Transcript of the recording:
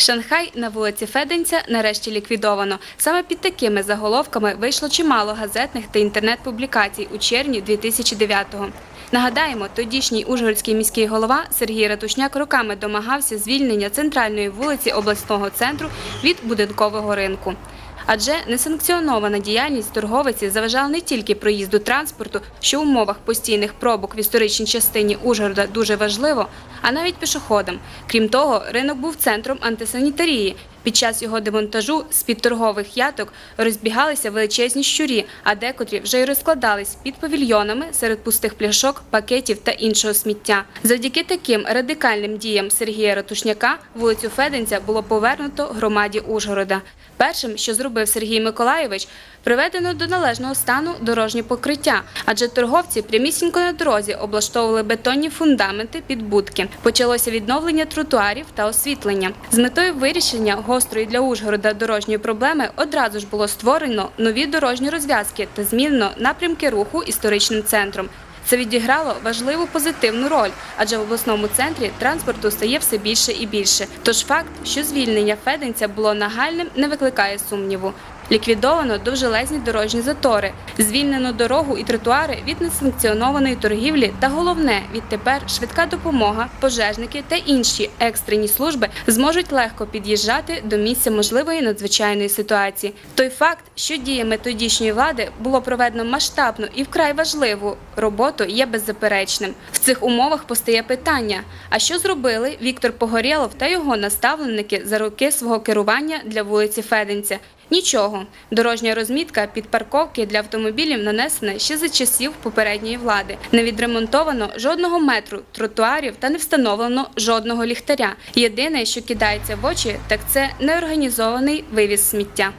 Шанхай на вулиці Феденця нарешті ліквідовано. Саме під такими заголовками вийшло чимало газетних та інтернет-публікацій у червні 2009-го. Нагадаємо, тодішній ужгородський міський голова Сергій Ратушняк роками домагався звільнення центральної вулиці обласного центру від будинкового ринку. Адже несанкціонована діяльність торговиці заважала не тільки проїзду транспорту, що в умовах постійних пробок в історичній частині Ужгорода дуже важливо, а навіть пішоходам. Крім того, ринок був центром антисанітарії. Під час його демонтажу з-під торгових яток розбігалися величезні щурі, а декотрі вже й розкладались під павільйонами серед пустих пляшок, пакетів та іншого сміття. Завдяки таким радикальним діям Сергія Ратушняка вулицю Феденця було повернуто громаді Ужгорода. Першим, що зробив Сергій Миколайович, приведено до належного стану дорожнє покриття, адже торговці прямісінько на дорозі облаштовували бетонні фундаменти під будки. Почалося відновлення тротуарів та освітлення. З метою вирішення гострої для Ужгорода дорожньої проблеми одразу ж було створено нові дорожні розв'язки та змінено напрямки руху історичним центром. Це відіграло важливу позитивну роль, адже в обласному центрі транспорту стає все більше і більше. Тож факт, що звільнення Феденця було нагальним, не викликає сумніву. Ліквідовано довжелезні дорожні затори, звільнено дорогу і тротуари від несанкціонованої торгівлі та головне, відтепер швидка допомога, пожежники та інші екстрені служби зможуть легко під'їжджати до місця можливої надзвичайної ситуації. Той факт, що діями тодішньої влади було проведено масштабну і вкрай важливу роботу, є беззаперечним. В цих умовах постає питання: а що зробили Віктор Погорєлов та його наставники за роки свого керування для вулиці Феденця? Нічого. Дорожня розмітка під парковки для автомобілів нанесена ще за часів попередньої влади. Не відремонтовано жодного метру тротуарів та не встановлено жодного ліхтаря. Єдине, що кидається в очі, так це неорганізований вивіз сміття.